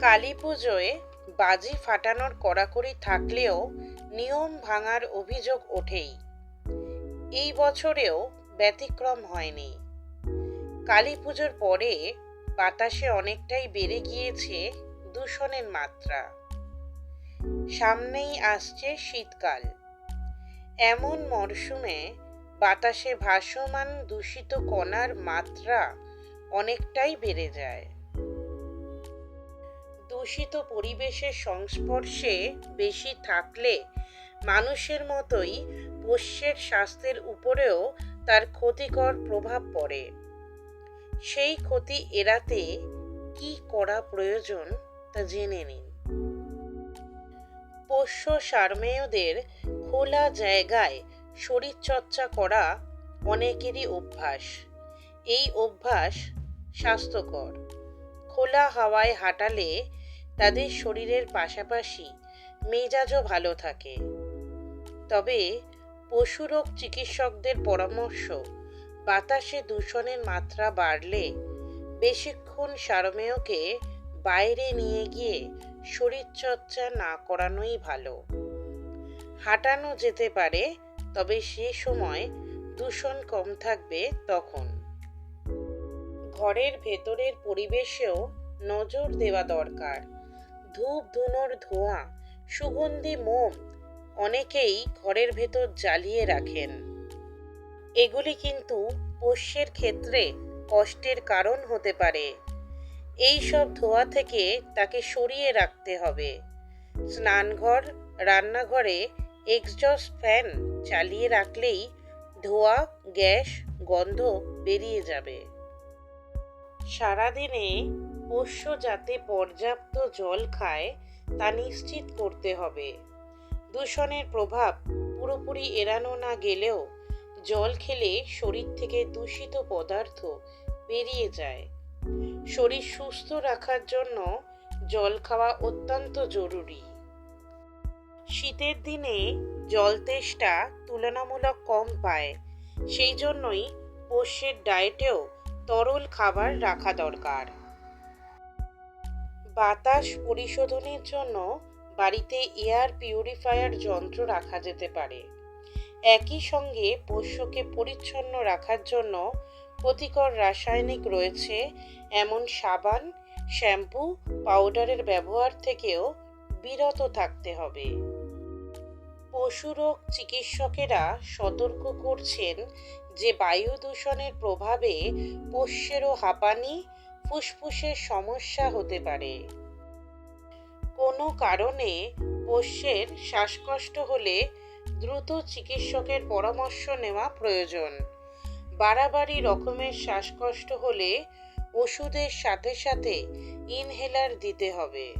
কালী পুজোয় বাজি ফাটানোর কড়াকড়ি থাকলেও নিয়ম ভাঙার অভিযোগ ওঠেই। এই বছরেও ব্যতিক্রম হয়নি। কালী পুজোর পরে বাতাসে অনেকটাই বেড়ে গিয়েছে দূষণের মাত্রা। সামনেই আসছে শীতকাল। এমন মরশুমে বাতাসে ভাসমান দূষিত কণার মাত্রা অনেকটাই বেড়ে যায়। দূষিত পরিবেশের সংস্পর্শে বেশি থাকলে মানুষের মতোই পোষ্যের স্বাস্থ্যের উপরেও তার ক্ষতিকর প্রভাব পড়ে। সেই ক্ষতি এড়াতে কি করা প্রয়োজন তা জেনে নিন। পোষ্য সারমেয়দের খোলা জায়গায় শরীরচর্চা করা অনেকেরই অভ্যাস। এই অভ্যাস স্বাস্থ্যকর। খোলা হাওয়ায় হাঁটালে তাদের শরীরের পাশাপাশি মেজাজও ভালো থাকে। তবে পশুরোগ চিকিৎসকদের পরামর্শ, বাতাসে দূষণের মাত্রা বাড়লে বেশিক্ষণ সারমেয়কে বাইরে নিয়ে গিয়ে শরীরচর্চা না করানোই ভালো। হাঁটানো যেতে পারে, তবে সে সময় দূষণ কম থাকবে তখন। ঘরের ভেতরের পরিবেশেও নজর দেওয়া দরকার। ধূপ ধুনোর ধোঁয়া, সুগন্ধি মোম অনেকেই ঘরের ভেতর জ্বালিয়ে রাখেন। এগুলি কিন্তু পোষ্যের ক্ষেত্রে কষ্টের কারণ হতে পারে। এই সব ধোঁয়া থেকে তাকে সরিয়ে রাখতে হবে। স্নানঘর, রান্নাঘরে এক্সজস্ট ফ্যান চালিয়ে রাখলেই ধোঁয়া, গ্যাস, গন্ধ বেরিয়ে যাবে। সারাদিনে পোষ্য যাতে পর্যাপ্ত জল খায়, তা নিশ্চিত করতে হবে। দূষণের প্রভাব পুরোপুরি এড়ানো না গেলেও জল খেলে শরীর থেকে দূষিত পদার্থ বেরিয়ে যায়। শরীর সুস্থ রাখার জন্য জল খাওয়া অত্যন্ত জরুরি। শীতের দিনে জল তেষ্টা তুলনামূলক কম পায়, সেই জন্যই পোষ্যের ডায়েটেও তরল খাবার রাখা দরকার। বাতাস পরিশোধনের জন্য বাড়িতে এয়ার পিউরিফায়ার যন্ত্র রাখা যেতে পারে। একই সঙ্গে পোষ্যকে পরিচ্ছন্ন রাখার জন্য ক্ষতিকর রাসায়নিক রয়েছে, এমন সাবান, শ্যাম্পু, পাউডারের ব্যবহার থেকেও বিরত থাকতে হবে। পশুরোগ চিকিৎসকেরা সতর্ক করছেন যে বায়ু দূষণের প্রভাবে পোষ্যেরও হাঁপানি ফুসফুসের সমস্যা হতে পারে। কোনো কারণে পোষ্যের শ্বাসকষ্ট হলে দ্রুত চিকিৎসকের পরামর্শ নেওয়া প্রয়োজন। বাড়াবাড়ি রকমের শ্বাসকষ্ট হলে ওষুধের সাথে সাথে ইনহেলার দিতে হবে।